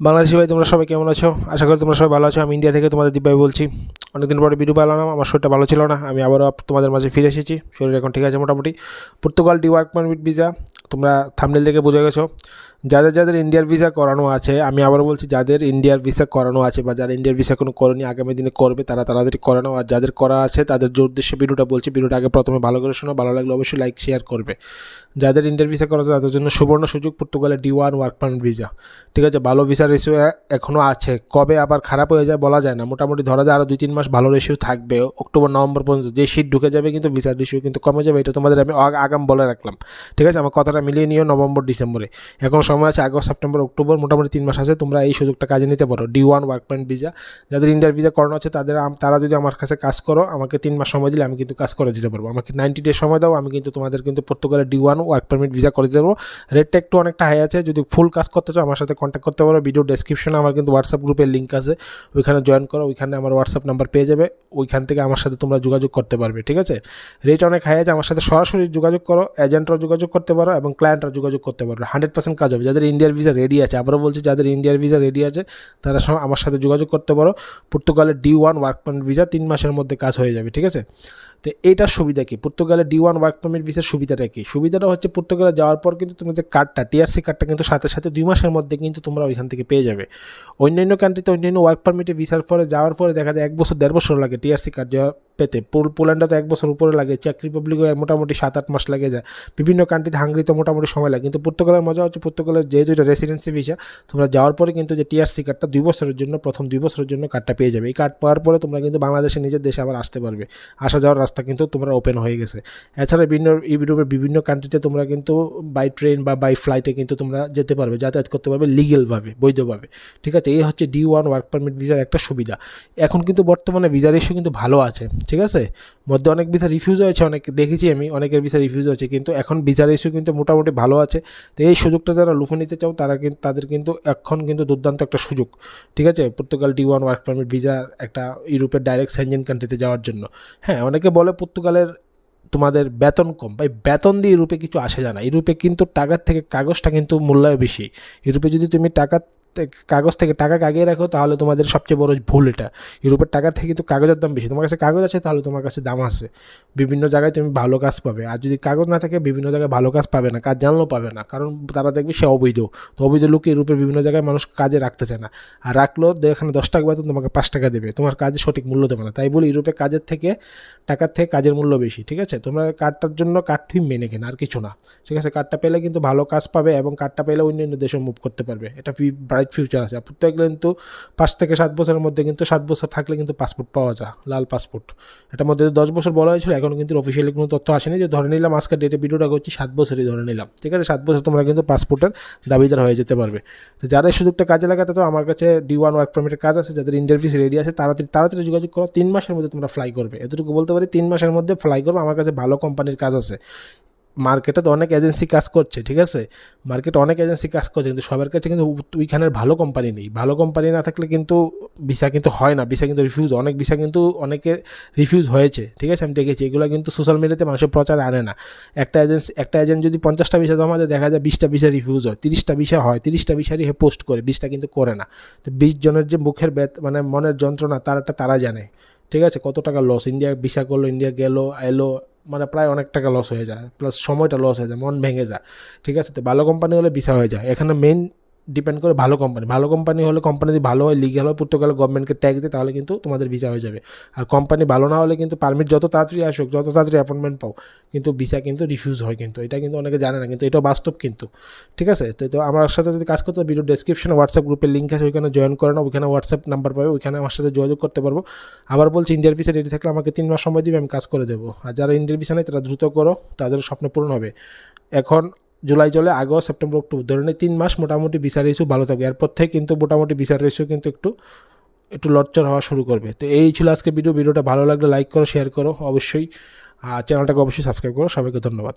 বাংলাদেশি ভাই, তোমরা সবাই কেমন আছো? আশা করি তোমরা সবাই ভালো আছো। আমি ইন্ডিয়া থেকে তোমাদের দীপ বলছি। অনেকদিন পরে ভিডিও পেলাম আমার শরীরটা ভালো ছিল না। আমি আবারও তোমাদের মাঝে ফিরে এসেছি। শরীর এখন ঠিক আছে মোটামুটি। Portugal D work permit visa তোমরা থামনেল থেকে বুঝে গেছো। যাদের যাদের ইন্ডিয়ার ভিসা করানো আছে, আমি আবার বলছি যাদের ইন্ডিয়ার ভিসা করানো আছে বা যারা ইন্ডিয়ার ভিসা কোনো করেনি, আগামী দিনে করবে, তারা তাড়াতাড়ি করানো আর যাদের করা আছে, তাদের যে উদ্দেশ্যে ভিডিওটা বলছি, ভিডিওটা আগে প্রথমে ভালো করে শোনো, ভালো লাগলে অবশ্যই লাইক শেয়ার করবে। যাদের ইন্ডিয়ার ভিসা করা আছে, তাদের জন্য সুবর্ণ সুযোগ পর্তুগালের D one work permit visa ঠিক আছে, ভালো ভিসা রেশিও এখনও আছে। কবে আবার খারাপ হয়ে যায় বলা যায় না, মোটামুটি ধরা যায় আরও দুই তিন মাস ভালো রেশিও থাকবে অক্টোবর নভেম্বর পর্যন্ত। যে শীত ঢুকে যাবে কিন্তু ভিসার রেশিও কিন্তু কমে যাবে, এটা তোমাদের আমি আগাম বলে রাখলাম। ঠিক আছে, আমার কথাটা মিলিয়ে নিও নভেম্বর ডিসেম্বরে এখন সময় আছে আগস্ট, সেপ্টেম্বর, অক্টোবর, মোটামুটি তিন মাস আছে। তোমরা এই সুযোগটা কাজে নিতে পারো। D one work point visa যাদের ইন্ডিয়ার ভিসা করানো আছে, তাদের তারা যদি আমার কাছে কাজ করো, আমাকে তিন মাস সময় দিলে আমি কিন্তু কাজ করে দিতে পারব। আমাকে নাইনটি ডে সময় দাও, আমি কিন্তু তোমাদের কিন্তু পর্তুগালের D one work permit visa করে দিতে পারব। রেটটা একটু অনেকটা হাই আছে। যদি ফুল কাজ করতে চাও, আমার সাথে কন্ট্যাক্ট করতে পারো। ভিডিও ডেসক্রিপশনে আমার কিন্তু হোয়াটসঅ্যাপ গ্রুপের লিঙ্ক আছে। ওইখানে জয়েন করো, ওইখানে আমার হোয়াটসঅ্যাপ নাম্বার পেয়ে যাবে। ওইখান থেকে আমার সাথে তোমরা যোগাযোগ করতে পারবে, ঠিক আছে? রেট অনেক হাই আছে। আমার সাথে সরাসরি যোগাযোগ করো এজেন্টরা যোগাযোগ করতে পারো এবং ক্লায়েন্টরা যোগাযোগ করতে পারো হান্ড্রেড পার্সেন্ট কাজ হবে। যাদের ইন্ডিয়ার ভিসা রেডি আছে, আবারও বলছি যাদের ইন্ডিয়ার ভিসা রেডি আছে, তারা আমার সাথে যোগাযোগ করতে পারো। পর্তুগালের D one work permit visa তিন মাসের মধ্যে কাজ হয়ে যাবে, ঠিক আছে? তো এইটার সুবিধা কি? পর্তুগালের ডি ওয়ান ওয়ার্ক পারমিট ভিসার সুবিধাটা কি? সুবিধাটা হচ্ছে পর্তুগালে যাওয়ার পর কিন্তু তোমার যে কার্ডটা টিআরসি কার্ডটা কিন্তু সাথে সাথে দুই মাসের মধ্যে কিন্তু তোমরা ওইখান থেকে পেয়ে যাবে। অন্যান্য কান্ট্রিতে অন্যান্য ওয়ার্ক পারমিটে ভিসার পরে যাওয়ার পরে দেখা যায় এক বছর, দেড় বছর লাগে টিআরসি কার্ড পেতে। পোল পোল্যান্ডে তো এক বছর উপরে লাগে চেক রিপাবলিকে মোটামুটি সাত আট মাস লাগে যায়। বিভিন্ন কান্ট্রিতে হাঙ্গরিতে মোটামুটি সময় লাগে। কিন্তু পর্তুগালের মজা হচ্ছে পর্তুগালের যেহেতু এটা রেসিডেন্সি ভিসা তোমরা যাওয়ার পরে কিন্তু যে টিআরসি কার্ডটা দুই বছরের জন্য, প্রথম দুই বছরের জন্য কার্ডটা পেয়ে যাবে। এই কার্ড পাওয়ার পরে তোমরা কিন্তু বাংলাদেশে নিজের দেশে আবার আসতে পারবে। আসা যাওয়ার রাস্তা কিন্তু তোমরা ওপেন হয়ে গেছে। এছাড়া বিভিন্ন ইউরোপের বিভিন্ন কান্ট্রিতে তোমরা কিন্তু বাই ট্রেন বা বাই ফ্লাইটে কিন্তু তোমরা যেতে পারবে, যাতায়াত করতে পারবে লিগেলভাবে বৈধভাবে। ঠিক আছে? এই হচ্ছে ডি ওয়ান ওয়ার্ক পারমিট ভিসার একটা সুবিধা। এখন কিন্তু বর্তমানে ভিসা ইস্যু কিন্তু ভালো আছে। ঠিক আছে? মধ্যে অনেক ভিসা রিফিউজ হয়েছে, অনেক দেখেছি আমি, অনেকের ভিসা রিফিউজ হয়েছে, কিন্তু এখন ভিসা ইস্যু কিন্তু মোটামুটি ভালো আছে। তো এই সুযোগটা যারা লুফে নিতে চাও, তারা কিন্তু তাদের কিন্তু এখন কিন্তু দুর্দান্ত একটা সুযোগ, ঠিক আছে? Portugal D one work permit visa একটা ইউরোপের ডাইরেক্ট সেনজেন কান্ট্রিতে যাওয়ার জন্য। হ্যাঁ অনেকে বলে পর্তুগালের তোমাদের বেতন কম। ভাই, বেতন দিয়ে ইউরোপে কিছু আসে যায় না। ইউরোপে কিন্তু টাকার থেকে কাগজটা কিন্তু মূল্য বেশি। ইউরোপে যদি তুমি টাকা কাগজ থেকে টাকা কাগিয়ে রাখো, তাহলে তোমাদের সবচেয়ে বড় ভুল এটা। ইউরোপের টাকা থেকে কিন্তু কাগজের দাম বেশি। তোমার কাছে কাগজ আছে, তাহলে তোমার কাছে দাম আছে। বিভিন্ন জায়গায় তুমি ভালো কাজ পাবে। আর যদি কাগজ না থাকে, বিভিন্ন জায়গায় ভালো কাজ পাবে না, কাজ জানলেও পাবে না। কারণ তারা দেখবে সে অবৈধ। তো অবৈধ লোক ইউরোপের বিভিন্ন জায়গায় মানুষ কাজে রাখতে চায় না। আর রাখলেও এখানে দশ টাকা বেতন, তোমাকে পাঁচ টাকা দেবে। তোমার কাজে সঠিক মূল্য দেবে না। তাই বলে, ইউরোপে কাজের থেকে, টাকার থেকে কাজের মূল্য বেশি, ঠিক আছে? তোমরা কার্ডটার জন্য কার্ডটি মেনে কেন, আর কিছু না। ঠিক আছে? কার্ডটা পেলে কিন্তু ভালো কাজ পাবে এবং কার্ডটা পেলে অন্যান্য দেশে মুভ করতে পারবে। এটা ব্রাইট ফিউচার আছে। আর প্রত্যেক কিন্তু পাঁচ থেকে সাত বছরের মধ্যে কিন্তু সাত বছর থাকলে কিন্তু পাসপোর্ট পাওয়া যায়, লাল পাসপোর্ট এটার মধ্যে দশ বছর বলা হয়েছিল, এখন কিন্তু অফিসিয়ালি কোনো তথ্য আসেনি যে ধরে নিলাম আজকের ডেটে ভিডিওটা করছি, সাত বছরই ধরে নিলাম। ঠিক আছে? সাত বছর তোমরা কিন্তু পাসপোর্টের দাবিদার হয়ে যেতে পারবে। তো যারা এই সুযোগটা কাজে লাগাতে তো আমার কাছে ডি ওয়ান ওয়ার্ক পারমিটের কাজ আছে, যাদের ইন্টারভিউস রেডি আছে, তাড়াতাড়ি তাড়াতাড়ি যোগাযোগ করো, তিন মাসের মধ্যে তোমরা ফ্লাই করবে। এতটুকু বলতে পারি, তিন মাসের মধ্যে ফ্লাই করবে, আমার কাছে ভালো কোম্পানির কাজ আছে। মার্কেটে তো অনেক এজেন্সি কাজ করছে, ঠিক আছে? মার্কেটে অনেক এজেন্সি কাজ করছে, কিন্তু সবার কাছে কিন্তু ওইখানের ভালো কোম্পানি নেই। ভালো কোম্পানি না থাকলে কিন্তু ভিসা কিন্তু হয় না ভিসা কিন্তু রিফিউজ অনেক ভিসা কিন্তু অনেকের রিফিউজ হয়েছে, ঠিক আছে? আমি দেখেছি, এগুলো কিন্তু সোশ্যাল মিডিয়াতে মানুষের প্রচার আনে না। একটা এজেন্সি একটা এজেন্ট যদি পঞ্চাশটা ভিসা জমা দেয়, দেখা যায় বিশটা ভিসা রিফিউজ হয়, তিরিশটা ভিসা হয়, তিরিশটা ভিসারই পোস্ট করে, বিশটা কিন্তু করে না। তো বিশ জনের যে মুখের বেত মানে মনের যন্ত্রণা তারটা তারা জানে, ঠিক আছে? কত টাকা লস ইন্ডিয়া ভিসা করল ইন্ডিয়া গেলো, এলো মানে প্রায় অনেক টাকা লস হয়ে যায় প্লাস সময়টা লস হয়ে যায়, মন ভেঙে যায়। ঠিক আছে? তো ভালো কোম্পানি হলে ভিসা হয়ে যায়। এখানে মেন ডিপেন্ড করে ভালো কোম্পানি ভালো কোম্পানি হলে কোম্পানি যদি ভালো হয় লিগাল হয় পর্তুগাল গভর্নমেন্টকে ট্যাক্স দেয়, তাহলে কিন্তু তোমাদের ভিসা হয়ে যাবে। আর কোম্পানি ভালো না হলে কিন্তু পারমিট যত তাড়াতাড়ি আসুক, যত তাড়াতাড়ি অ্যাপয়েন্টমেন্ট পাও, কিন্তু ভিসা কিন্তু রিফিউজ হয় কিন্তু। এটা কিন্তু অনেকে জানে না, কিন্তু এটা বাস্তব কিন্তু। ঠিক আছে? তো তো আমার সাথে যদি কাজ করতে ভিডিও ডেসক্রিপশনে হোয়াটসঅ্যাপ গ্রুপের লিঙ্ক আছে, ওইখানে জয়েন করে নাও, ওইখানে হোয়াটসঅ্যাপ নাম্বার পাবে, ওইখানে আমার সাথে যোগাযোগ করতে পারব। আবার বলছি ইন্ডিয়ার ভিসা রেডি থাকলে আমাকে তিন মাস সময় দিবে, আমি কাজ করে দেবো। আর যারা ইন্ডিয়ার ভিসা নেই তারা দ্রুত করো, তাদের স্বপ্ন পূরণ হবে। এখন জুলাই চলে আগস্ট সেপ্টেম্বর, অক্টোবর ধরে তিন মাস মোটামুটি বিচার ইস্যু ভালো থাকবে। এরপর থেকে কিন্তু মোটামুটি বিচার ইস্যু কিন্তু একটু একটু লটচর হওয়া শুরু করবে। তো এই ছিল আজকে ভিডিও ভিডিওটা ভালো লাগলে লাইক করো শেয়ার করো অবশ্যই। আর চ্যানেলটাকে অবশ্যই সাবস্ক্রাইব করো। সবাইকে ধন্যবাদ।